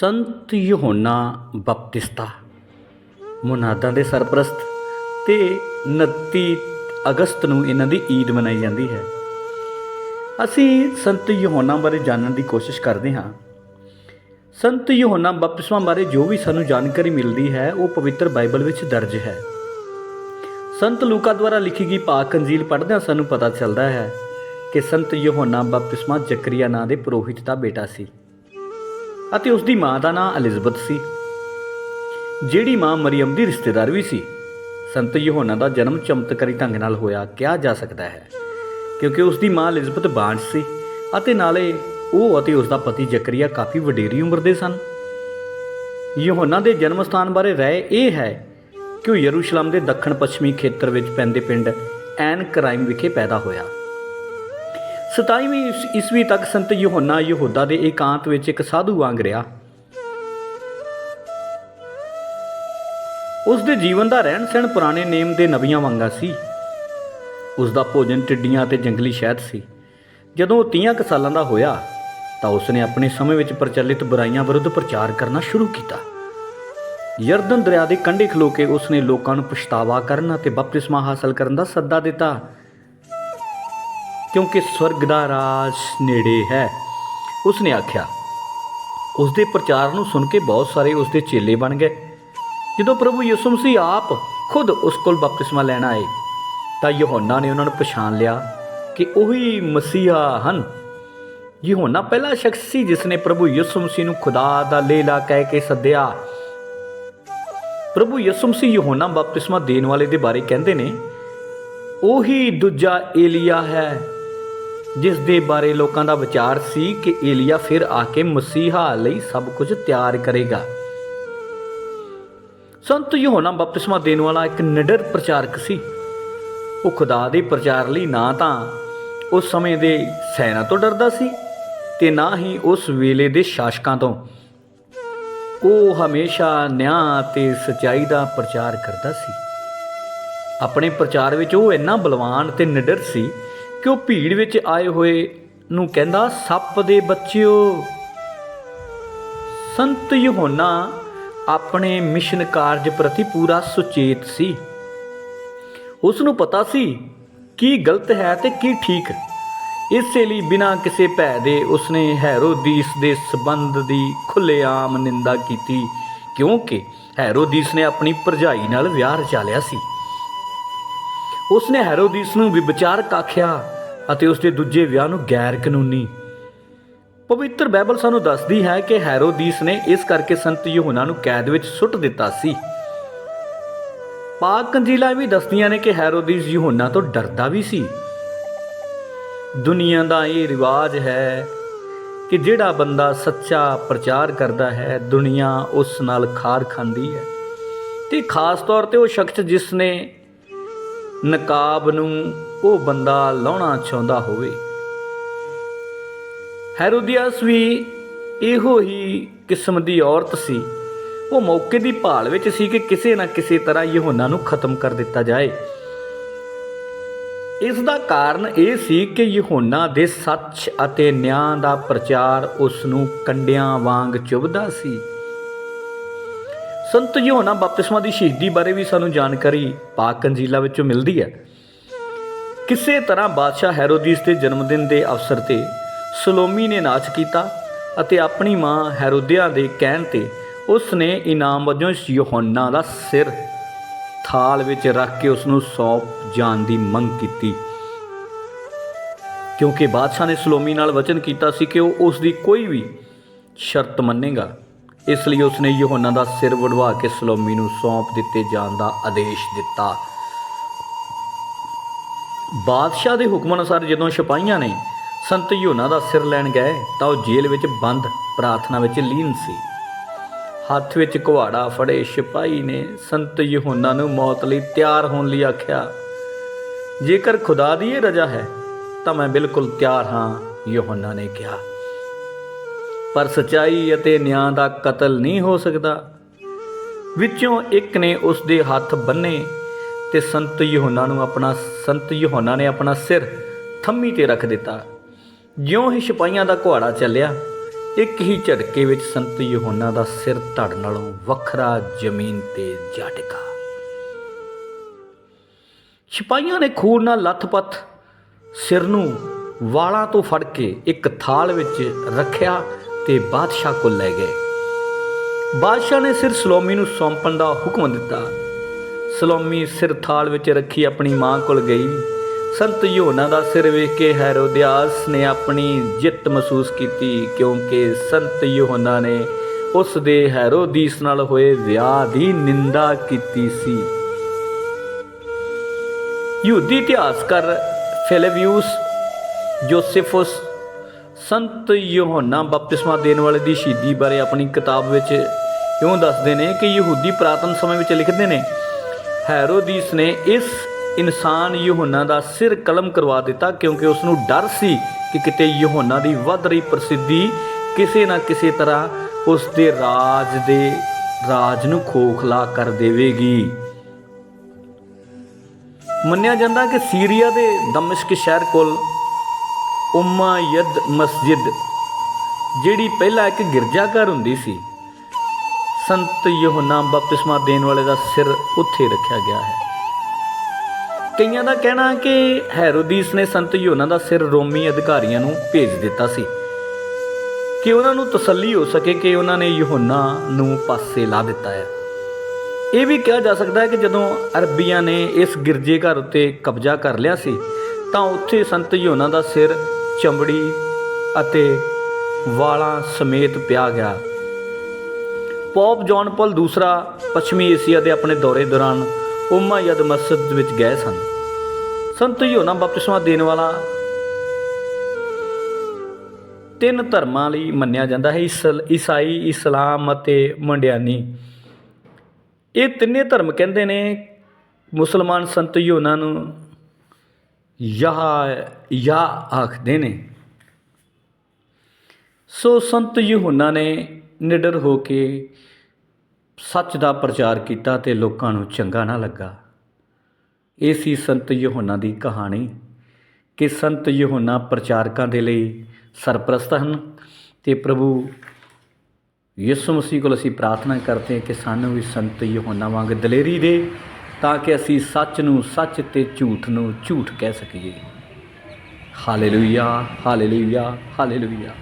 ਸੰਤ ਯਹੋਨਾ ਬਪਤਿਸਤਾ, ਮੁਨਾਦਾਂ ਦੇ ਸਰਪ੍ਰਸਤ ਤੇ 29 ਅਗਸਤ ਨੂੰ ਇਹਨਾਂ ਦੀ ਈਦ ਮਨਾਈ ਜਾਂਦੀ ਹੈ। ਅਸੀਂ ਸੰਤ ਯਹੋਨਾ ਬਾਰੇ ਜਾਣਨ ਦੀ ਕੋਸ਼ਿਸ਼ ਕਰਦੇ ਹਾਂ। ਸੰਤ ਯਹੋਨਾ ਬਪਤਿਸਮਾ ਬਾਰੇ ਜੋ ਵੀ ਸਾਨੂੰ ਜਾਣਕਾਰੀ ਮਿਲਦੀ ਹੈ, ਉਹ ਪਵਿੱਤਰ ਬਾਈਬਲ ਵਿੱਚ ਦਰਜ ਹੈ। ਸੰਤ ਲੂਕਾ ਦੁਆਰਾ ਲਿਖੀ ਗਈ ਪਾਕ ਅੰਜੀਲ ਪੜ੍ਹਦਿਆਂ ਸਾਨੂੰ ਪਤਾ ਚੱਲਦਾ ਹੈ ਕਿ ਸੰਤ ਯਹੋਨਾ ਬਪਤਿਸਮਾ ਜ਼ਕਰੀਆ ਨਾਂ ਦੇ ਪੁਰੋਹਿਤ ਦਾ ਬੇਟਾ ਸੀ। ਅਤੇ ਉਸ ਦੀ ਮਾਂ ਦਾ ਨਾਂ ਅਲਿਜ਼ਬਤ ਸੀ। ਜਿਹੜੀ ਮਾਂ ਮਰੀਮ ਦੀ ਰਿਸ਼ਤੇਦਾਰ ਵੀ ਸੀ, ਸੰਤ ਯਹੋਨਾ ਦਾ ਜਨਮ ਚਮਤਕਾਰੀ ਢੰਗ ਨਾਲ ਹੋਇਆ ਕਿਹਾ ਜਾ ਸਕਦਾ ਹੈ, ਕਿਉਂਕਿ ਉਸ ਦੀ ਮਾਂ ਅਲਿਜ਼ਬਤ ਬਾਂਝ ਸੀ ਅਤੇ ਨਾਲੇ ਉਹ ਅਤੇ ਉਸ ਦਾ ਪਤੀ ਜ਼ਕਰੀਆ ਕਾਫੀ ਵਡੇਰੀ ਉਮਰ ਦੇ ਸਨ। ਯਹੋਨਾ ਦੇ ਜਨਮ ਸਥਾਨ ਬਾਰੇ ਰਾਏ ਇਹ ਹੈ ਕਿ ਉਹ ਯਰੂਸ਼ਲਮ ਦੇ ਦੱਖਣ ਪੱਛਮੀ ਖੇਤਰ ਵਿੱਚ ਪੈਂਦੇ ਪਿੰਡ ਐਨ ਕਰਾਈਮ ਵਿਖੇ ਪੈਦਾ ਹੋਇਆ। 27ਵੀਂ ਈਸਵੀ ਤੱਕ ਸੰਤ ਯਹੋਨਾ ਯਹੂਦਾ ਦੇ ਇਕਾਂਤ ਵਿੱਚ ਇੱਕ ਸਾਧੂ ਵਾਂਗ ਰਿਹਾ। ਉਸ ਦੇ ਜੀਵਨ ਦਾ ਰਹਿਣ ਸਹਿਣ ਪੁਰਾਣੇ ਨੇਮ ਦੇ ਨਵੀਆਂ ਵਾਂਗਾ ਸੀ। ਉਸ ਦਾ ਭੋਜਨ ਟਿੱਡੀਆਂ ਤੇ ਜੰਗਲੀ ਸ਼ਹਿਦ ਸੀ। ਜਦੋਂ ਉਹ 30 ਕੁ ਸਾਲਾਂ ਦਾ ਹੋਇਆ, ਤਾਂ ਉਸ ਨੇ ਆਪਣੇ ਸਮੇਂ ਵਿੱਚ ਪ੍ਰਚਲਿਤ ਬੁਰਾਈਆਂ ਵਿਰੁੱਧ ਪ੍ਰਚਾਰ ਕਰਨਾ ਸ਼ੁਰੂ ਕੀਤਾ। ਯਰਦਨ ਦਰਿਆ ਦੇ ਕੰਢੇ ਖਲੋ ਕੇ ਉਸ ਨੇ ਲੋਕਾਂ ਨੂੰ ਪਛਤਾਵਾ ਕਰਨ ਅਤੇ ਬਪਤਿਸਮਾ ਹਾਸਲ ਕਰਨ ਦਾ ਸੱਦਾ ਦਿੱਤਾ। ਕਿਉਂਕਿ ਸਵਰਗ ਦਾ ਰਾਜ ਨੇੜੇ ਹੈ। ਉਸਨੇ ਆਖਿਆ ਉਸ ਦੇ ਪ੍ਰਚਾਰ ਨੂੰ ਸੁਣ ਕੇ ਬਹੁਤ ਸਾਰੇ ਉਸ ਦੇ ਚੇਲੇ ਬਣ ਗਏ। ਜਦੋਂ ਪ੍ਰਭੂ ਯਿਸੂ ਮਸੀਹ ਆਪ ਖੁਦ ਉਸ ਕੋਲ ਬਪਤਿਸਮਾ ਲੈਣ ਆਏ, ਤਾਂ ਯਹੋਨਾ ਨੇ ਉਹਨਾਂ ਨੂੰ ਪਛਾਣ ਲਿਆ ਕਿ ਉਹੀ ਮਸੀਹਾ ਹਨ। ਯਹੋਨਾ ਪਹਿਲਾ ਸ਼ਖਸ ਸੀ ਜਿਸ ਨੇ ਪ੍ਰਭੂ ਯਿਸੂ ਮਸੀਹ ਨੂੰ ਖੁਦਾ ਦਾ ਲੇਲਾ ਕਹਿ ਕੇ ਸੱਦਿਆ। ਪ੍ਰਭੂ ਯਿਸੂ ਮਸੀਹ ਯਹੋਨਾ ਬਪਤਿਸਮਾ ਦੇਣ ਵਾਲੇ ਦੇ ਬਾਰੇ ਕਹਿੰਦੇ ਨੇ, ਉਹੀ ਦੂਜਾ ਏਲੀਆ ਹੈ ਜਿਸ ਦੇ ਬਾਰੇ ਲੋਕਾਂ ਦਾ ਵਿਚਾਰ ਸੀ ਕਿ ਏਲੀਆ ਫਿਰ ਆ ਕੇ ਮਸੀਹਾ ਲਈ ਸਭ ਕੁਝ ਤਿਆਰ ਕਰੇਗਾ। ਸੰਤ ਯਹੋਨਾ ਬਪਤਿਸਮਾ ਦੇਣ ਵਾਲਾ ਇੱਕ ਨਿਡਰ ਪ੍ਰਚਾਰਕ ਸੀ। ਉਹ ਖੁਦਾ ਦੇ ਪ੍ਰਚਾਰ ਲਈ ਨਾ ਤਾਂ ਉਸ ਸਮੇਂ ਦੇ ਸੈਨਾ ਤੋਂ ਡਰਦਾ ਸੀ ਤੇ ਨਾ ਹੀ ਉਸ ਵੇਲੇ ਦੇ ਸ਼ਾਸਕਾਂ ਤੋਂ। ਉਹ ਹਮੇਸ਼ਾ ਨਿਆਂ ਤੇ ਸਚਾਈ ਦਾ ਪ੍ਰਚਾਰ ਕਰਦਾ ਸੀ। ਆਪਣੇ ਪ੍ਰਚਾਰ ਵਿੱਚ ਉਹ ਇੰਨਾ ਬਲਵਾਨ ਤੇ ਨਿਡਰ ਸੀ ਕਿ ਉਹ ਭੀੜ ਵਿੱਚ ਆਏ ਹੋਏ ਨੂੰ ਕਹਿੰਦਾ, ਸੱਪ ਦੇ ਬੱਚਿਓ, ਸੰਤ ਯਹੋਨਾ ਆਪਣੇ ਮਿਸ਼ਨ ਕਾਰਜ ਪ੍ਰਤੀ ਪੂਰਾ ਸੁਚੇਤ ਸੀ। ਉਸ ਨੂੰ ਪਤਾ ਸੀ ਕੀ ਗਲਤ ਹੈ ਤੇ ਕੀ ਠੀਕ। ਇਸੇ ਲਈ ਬਿਨਾਂ ਕਿਸੇ ਭੈ ਦੇ ਉਸਨੇ ਹੈਰੋਦੀਸ ਦੇ ਸਬੰਧ ਦੀ ਖੁੱਲੇਆਮ ਨਿੰਦਾ ਕੀਤੀ, ਕਿਉਂਕਿ ਹੈਰੋਦੀਸ ਨੇ ਆਪਣੀ ਭਰਜਾਈ ਨਾਲ ਵਿਆਹ ਰਚਾ ਲਿਆ ਸੀ। ਉਸਨੇ ਹੈਰੋਦੀਸ ਨੂੰ ਵਿਚਾਰਕ ਆਖਿਆ ਅਤੇ ਉਸਦੇ ਦੂਜੇ ਵਿਆਹ ਨੂੰ ਗੈਰ ਕਾਨੂੰਨੀ ਪਵਿੱਤਰ ਬਾਈਬਲ ਸਾਨੂੰ ਦੱਸਦੀ ਹੈ ਕਿ ਹੈਰੋਦੀਸ ਨੇ ਇਸ ਕਰਕੇ ਸੰਤ ਯਹੋਨਾ ਨੂੰ ਕੈਦ ਵਿੱਚ ਸੁੱਟ ਦਿੱਤਾ ਸੀ। ਪਾਕ ਕੰਜੀਲਾ ਵੀ ਦੱਸਦੀਆਂ ਨੇ ਕਿ ਹੈਰੋਦੀਸ ਯਹੋਨਾ ਤੋਂ ਡਰਦਾ ਵੀ ਸੀ। ਦੁਨੀਆ ਦਾ ਇਹ ਰਿਵਾਜ ਹੈ ਕਿ ਜਿਹੜਾ ਬੰਦਾ ਸੱਚਾ ਪ੍ਰਚਾਰ ਕਰਦਾ ਹੈ, ਦੁਨੀਆ ਉਸ ਨਾਲ ਖਾਰ ਖਾਂਦੀ ਹੈ। ਤੇ ਖਾਸ ਤੌਰ ਤੇ ਉਹ ਸ਼ਖਸ ਜਿਸ ਨੇ ਨਕਾਬ ਨੂੰ ਉਹ ਬੰਦਾ ਲਾਉਣਾ ਚਾਹੁੰਦਾ ਹੋਵੇ। ਹੈਰੋਦੀਆਸ ਵੀ ਇਹੋ ਹੀ ਕਿਸਮ ਦੀ ਔਰਤ ਸੀ। ਉਹ ਮੌਕੇ ਦੀ ਭਾਲ ਵਿੱਚ ਸੀ ਕਿ ਕਿਸੇ ਨਾ ਕਿਸੇ ਤਰ੍ਹਾਂ ਯਹੋਨਾ ਨੂੰ ਖਤਮ ਕਰ ਦਿੱਤਾ ਜਾਏ। ਇਸ ਦਾ ਕਾਰਨ ਇਹ ਸੀ ਕਿ ਯਹੋਨਾ ਦੇ ਸੱਚ ਅਤੇ ਨਿਆਂ ਦਾ ਪ੍ਰਚਾਰ ਉਸ ਨੂੰ ਕੰਡਿਆਂ ਵਾਂਗ ਚੁਭਦਾ ਸੀ। ਸੰਤ ਯਹੋਨਾ ਬਪਤਿਸਮਾ ਦੀ ਸ਼ਹੀਦੀ ਬਾਰੇ ਵੀ ਸਾਨੂੰ ਜਾਣਕਾਰੀ ਪਾਕ ਅੰਜੀਲਾ ਵਿੱਚੋਂ ਮਿਲਦੀ ਹੈ। ਕਿਸੇ ਤਰ੍ਹਾਂ ਬਾਦਸ਼ਾਹ ਹੈਰੋਦੀਸ ਦੇ ਜਨਮ ਦਿਨ ਦੇ ਅਵਸਰ ਤੇ ਸਲੋਮੀ ਨੇ ਨਾਚ ਕੀਤਾ ਅਤੇ ਆਪਣੀ ਮਾਂ ਹੈਰੋਦਿਆ ਦੇ ਕਹਿਣ ਤੇ ਉਸ ਨੇ ਇਨਾਮ ਵਜੋਂ ਯਹੋਨਾ ਦਾ ਸਿਰ ਥਾਲ ਵਿੱਚ ਰੱਖ ਕੇ ਉਸ ਨੂੰ ਸੌਂਪ ਜਾਣ ਦੀ ਮੰਗ ਕੀਤੀ। ਕਿਉਂਕਿ ਬਾਦਸ਼ਾਹ ਨੇ ਸਲੋਮੀ ਨਾਲ ਵਚਨ ਕੀਤਾ ਸੀ ਕਿ ਉਹ ਉਸ ਦੀ ਕੋਈ ਵੀ ਸ਼ਰਤ ਮੰਨੇਗਾ। ਇਸ ਲਈ ਉਸਨੇ ਨੇ ਦਾ ਸਿਰ ਵਡਵਾ ਕੇ ਸਲੋਮੀ ਨੂੰ ਸੌਂਪ ਦਿੱਤੇ ਜਾਣ ਦਾ ਆਦੇਸ਼ ਦਿੱਤਾ। ਬਾਦਸ਼ਾਹ ਦੇ ਹੁਕਮ ਅਨੁਸਾਰ ਜਦੋਂ ਸਿਪਾਹੀਆਂ ਨੇ ਸੰਤ ਯਹੋਨਾ ਦਾ ਸਿਰ ਲੈਣ ਗਏ, ਤਾਂ ਉਹ ਜੇਲ੍ਹ ਵਿੱਚ ਬੰਦ, ਪ੍ਰਾਰਥਨਾ ਵਿੱਚ ਲੀਨ ਸੀ। ਹੱਥ ਵਿੱਚ ਕੁਹਾੜਾ ਫੜੇ ਸਿਪਾਹੀ ਨੇ, ਸੰਤ ਯਹੋਨਾ ਨੂੰ ਮੌਤ ਲਈ ਤਿਆਰ ਹੋਣ ਲਈ ਆਖਿਆ, ਜੇਕਰ ਖੁਦਾ ਦੀ ਇਹ ਰਜ਼ਾ ਹੈ, ਤਾਂ ਮੈਂ ਬਿਲਕੁਲ ਤਿਆਰ ਹਾਂ, ਯਹੋਨਾ ਨੇ ਕਿਹਾ। ਪਰ ਸਚਾਈ ਅਤੇ ਨਿਆਂ ਦਾ ਕਤਲ ਨਹੀਂ ਹੋ ਸਕਦਾ। ਵਿੱਚੋਂ ਇੱਕ ਨੇ ਉਸ ਦੇ ਹੱਥ ਬੰਨੇ ਤੇ ਸੰਤ ਯਹੋਨਾ ਨੂੰ ਆਪਣਾ, ਸੰਤ ਯਹੋਨਾ ਨੇ ਆਪਣਾ ਸਿਰ ਥੰਮੀ ਤੇ ਰੱਖ ਦਿੱਤਾ। ਜਿਉਂ ਹੀ ਸਿਪਾਹੀਆਂ ਦਾ ਘੁਆੜਾ ਚੱਲਿਆ, ਇੱਕ ਹੀ ਝਟਕੇ ਵਿੱਚ ਸੰਤ ਯਹੋਨਾ ਦਾ ਸਿਰ ਧੜ ਨਾਲੋਂ ਵੱਖਰਾ ਜ਼ਮੀਨ ਤੇ ਜਾ ਡਿੱਗਾ। ਸਿਪਾਹੀਆਂ ਨੇ ਖੂਨ ਨਾਲ ਲੱਥਪੱਥ ਸਿਰ ਨੂੰ ਵਾਲਾਂ ਤੋਂ ਫੜ ਕੇ ਇੱਕ ਥਾਲ ਵਿੱਚ ਰੱਖਿਆ ਤੇ ਬਾਦਸ਼ਾਹ ਕੋਲ ਲੈ ਗਏ। ਬਾਦਸ਼ਾਹ ਨੇ ਸਿਰ ਸਲੋਮੀ ਨੂੰ ਸੌਂਪਣ ਦਾ ਹੁਕਮ ਦਿੱਤਾ। ਸਲੋਮੀ ਸਿਰ ਥਾਲ ਵਿੱਚ ਰੱਖੀ ਆਪਣੀ ਮਾਂ ਕੋਲ ਗਈ। ਸੰਤ ਯੋਨਾ ਦਾ ਸਿਰ ਵੇਖ ਕੇ ਹੈਰੋਦਿਆਸ ਨੇ ਆਪਣੀ ਜਿੱਤ ਮਹਿਸੂਸ ਕੀਤੀ, ਕਿਉਂਕਿ ਸੰਤ ਯੋਨਾ ਨੇ ਉਸ ਦੇ ਹੈਰੋਦੀਸ ਨਾਲ ਹੋਏ ਵਿਆਹ ਦੀ ਨਿੰਦਾ ਕੀਤੀ ਸੀ। ਯਹੂਦੀ ਇਤਿਹਾਸਕਾਰ ਫਿਲੇਵੀਉਸ ਜੋਸੇਫਸ ਸੰਤ ਯੋਹੰਨਾ ਬਪਤਿਸਮਾ ਦੇਣ ਵਾਲੇ ਦੀ ਸ਼ਹੀਦੀ ਬਾਰੇ ਆਪਣੀ ਕਿਤਾਬ ਵਿੱਚ ਇਉਂ ਦੱਸਦੇ ਨੇ ਕਿ ਯਹੂਦੀ ਪ੍ਰਾਤਨ ਸਮੇਂ ਵਿੱਚ ਲਿਖਦੇ ਨੇ, ਹੈਰੋਦੀਸ ਨੇ ਇਸ ਇਨਸਾਨ ਯੋਹੰਨਾ ਦਾ ਸਿਰ ਕਲਮ ਕਰਵਾ ਦਿੱਤਾ ਕਿਉਂਕਿ ਉਸ ਨੂੰ ਡਰ ਸੀ ਕਿ ਕਿਤੇ ਯੋਹੰਨਾ ਦੀ ਵੱਧ ਰਹੀ ਪ੍ਰਸਿੱਧੀ ਕਿਸੇ ਨਾ ਕਿਸੇ ਤਰ੍ਹਾਂ ਉਸ ਦੇ ਰਾਜ ਦੇ ਰਾਜ ਨੂੰ ਖੋਖਲਾ ਕਰ ਦੇਵੇਗੀ। ਮੰਨਿਆ ਜਾਂਦਾ ਕਿ ਸੀਰੀਆ ਦੇ ਦਮਸ਼ਕ ਸ਼ਹਿਰ ਕੋਲ ਉਮਯਦ ਮਸਜਿਦ, ਜਿਹੜੀ ਪਹਿਲਾਂ ਇੱਕ ਗਿਰਜਾਘਰ ਹੁੰਦੀ ਸੀ, ਸੰਤ ਯਹੋਨਾ ਬਪਤਿਸਮਾ ਦੇਣ ਵਾਲੇ ਦਾ ਸਿਰ ਉੱਥੇ ਰੱਖਿਆ ਗਿਆ ਹੈ। ਕਈਆਂ ਦਾ ਕਹਿਣਾ ਕਿ ਹੈਰੋਦੀਸ ਨੇ ਸੰਤ ਯਹੋਨਾ ਦਾ ਸਿਰ ਰੋਮੀ ਅਧਿਕਾਰੀਆਂ ਨੂੰ ਭੇਜ ਦਿੱਤਾ ਸੀ, ਕਿ ਉਹਨਾਂ ਨੂੰ ਤਸੱਲੀ ਹੋ ਸਕੇ ਕਿ ਉਹਨਾਂ ਨੇ ਯਹੋਨਾ ਨੂੰ ਪਾਸੇ ਲਾ ਦਿੱਤਾ ਹੈ। ਇਹ ਵੀ ਕਿਹਾ ਜਾ ਸਕਦਾ ਹੈ ਕਿ ਜਦੋਂ ਅਰਬੀਆਂ ਨੇ ਇਸ ਗਿਰਜੇ ਘਰ ਉੱਤੇ ਕਬਜ਼ਾ ਕਰ ਲਿਆ ਸੀ, ਤਾਂ ਉੱਥੇ ਸੰਤ ਯੋਨਾ ਦਾ ਸਿਰ ਚਮੜੀ ਅਤੇ ਵਾਲਾਂ ਸਮੇਤ ਪਿਆ ਗਿਆ। ਪੌਪ ਜੌਨ ਪਲ ਦੂਸਰਾ ਪੱਛਮੀ ਏਸ਼ੀਆ ਦੇ ਆਪਣੇ ਦੌਰੇ ਦੌਰਾਨ ਉਮਾ ਯਦ ਮਸਜਿਦ ਵਿੱਚ ਗਏ ਸਨ। ਸੰਤ ਯੋਨਾ ਬਪਤਿਸਮਾ ਦੇਣ ਵਾਲਾ ਤਿੰਨ ਧਰਮਾਂ ਲਈ ਮੰਨਿਆ ਜਾਂਦਾ ਹੈ, ਇਸਲ- ਈਸਾਈ, ਇਸਲਾਮ ਅਤੇ ਮੰਡਿਆਨੀ। ਇਹ ਤਿੰਨੇ ਧਰਮ ਕਹਿੰਦੇ ਨੇ, ਮੁਸਲਮਾਨ ਸੰਤ ਯੋਨਾ ਨੂੰ ਯਾ ਯਾ ਆਖਦੇ ਨੇ। ਸੋ ਸੰਤ ਯਹੋਨਾ ਨੇ ਨਿਡਰ ਹੋ ਕੇ ਸੱਚ ਦਾ ਪ੍ਰਚਾਰ ਕੀਤਾ ਤੇ ਲੋਕਾਂ ਨੂੰ ਚੰਗਾ ਨਾ ਲੱਗਾ। ਇਹ ਸੀ ਸੰਤ ਯਹੋਨਾ ਦੀ ਕਹਾਣੀ ਕਿ ਸੰਤ ਯਹੋਨਾ ਪ੍ਰਚਾਰਕਾਂ ਦੇ ਲਈ ਸਰਪ੍ਰਸਤ ਹਨ ਤੇ ਪ੍ਰਭੂ ਯਿਸੂ ਮਸੀਹ ਕੋਲ ਅਸੀਂ ਪ੍ਰਾਰਥਨਾ ਕਰਦੇ ਹਾਂ ਕਿ ਸਾਨੂੰ ਵੀ ਸੰਤ ਯਹੋਨਾ ਵਾਂਗ ਦਲੇਰੀ ਦੇ ਤਾਂ ਕਿ ਅਸੀਂ ਸੱਚ ਨੂੰ ਸੱਚ ਤੇ ਝੂਠ ਨੂੰ ਝੂਠ ਕਹਿ ਸਕੀਏ। Hallelujah hallelujah hallelujah.